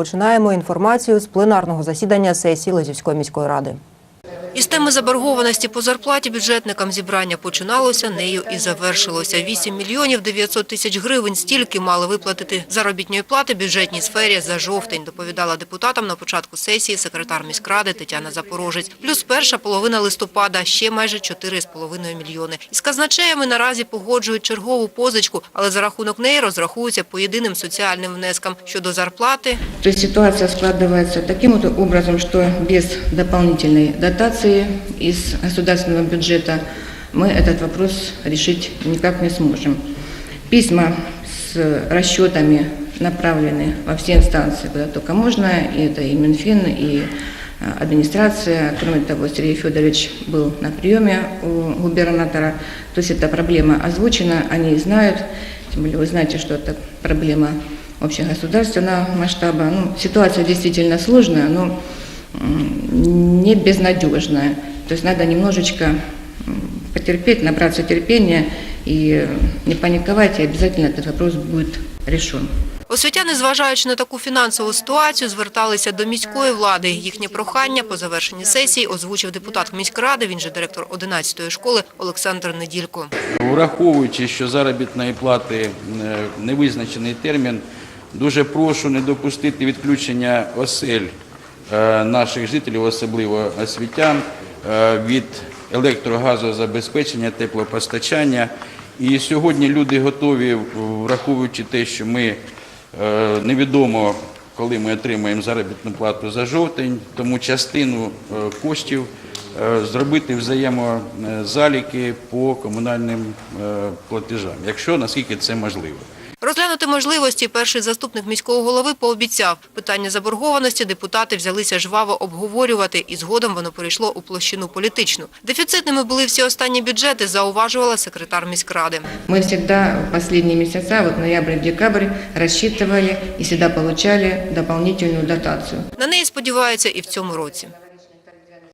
Починаємо інформацію з пленарного засідання сесії Лозівської міської ради. Із теми заборгованості по зарплаті бюджетникам зібрання починалося, нею і завершилося. 8 мільйонів 900 тисяч гривень стільки мали виплатити заробітної плати бюджетній сфері за жовтень, доповідала депутатам на початку сесії секретар міськради Тетяна Запорожець. Плюс перша половина листопада – ще майже 4,5 мільйони. Із казначеями наразі погоджують чергову позичку, але за рахунок неї розрахуються по єдиним соціальним внескам. Щодо зарплати, То есть ситуация таким образом, что без дополнительной дотации из государственного бюджета мы этот вопрос решить никак не сможем. Письма с расчетами направлены во все инстанции, куда только можно, и это и Минфин, и э, администрация. Кроме того, Сергей Федорович был на приеме у губернатора. То есть эта проблема озвучена, они знают, тем более вы знаете, что это проблема общегосударственного масштаба. Ну, ситуация действительно сложная, но не безнадежная. То есть надо немножечко потерпеть, набраться терпения и не паниковать, и обязательно этот вопрос будет решен. Освітяни, зважаючи на таку фінансову ситуацію, зверталися до міської влади. Їхнє прохання по завершенні сесії озвучив депутат міськради, він же директор 11-ї школи Олександр Неділько. Враховуючи, що заробітної плати е, невизначений термін, дуже прошу не допустити відключення осель наших жителів, особливо освітян, е, від електрогазозабезпечення, теплопостачання. І сьогодні люди готові, враховуючи те, що ми е, невідомо, коли ми отримаємо заробітну плату за жовтень, тому частину е, коштів е, зробити взаємозаліки по комунальним е, платежам, якщо наскільки це можливо. Розглянути можливості перший заступник міського голови пообіцяв. Питання заборгованості депутати взялися жваво обговорювати, і згодом воно перейшло у площину політичну. Дефіцитними були всі останні бюджети, зауважувала секретар міськради. Мы всегда в последние месяца, вот ноябрь-декабрь, рассчитывали и всегда получали дополнительную дотацию. На неї сподіваються і в цьому році.